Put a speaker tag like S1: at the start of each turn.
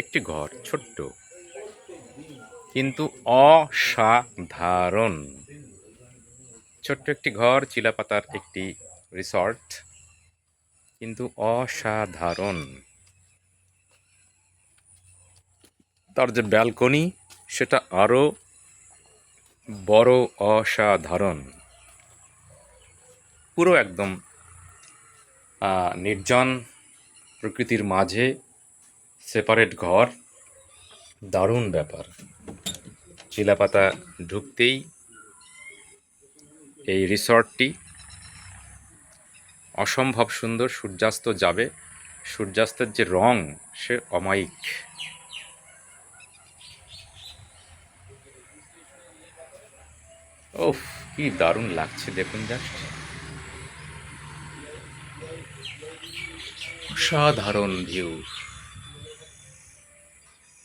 S1: একটি ঘর, ছোট্ট, কিন্তু অসাধারণ। ছোট্ট একটি ঘর, চিলাপাতার একটি রিসর্ট, কিন্তু অসাধারণ। তার যে ব্যালকনি, সেটা আরও বড় অসাধারণ। পুরো একদম নির্জন প্রকৃতির মাঝে সেপারেট ঘর, দারুণ ব্যাপার। চিলাপাতা ঢুকতেই এই রিসর্টটি অসম্ভব সুন্দর, সূর্যাস্ত যাবে। সূর্যাস্তের যে রং, সে অমায়িক। ওফ কি দারুণ লাগছে, দেখুন জাস্ট অসাধারণ ভিউ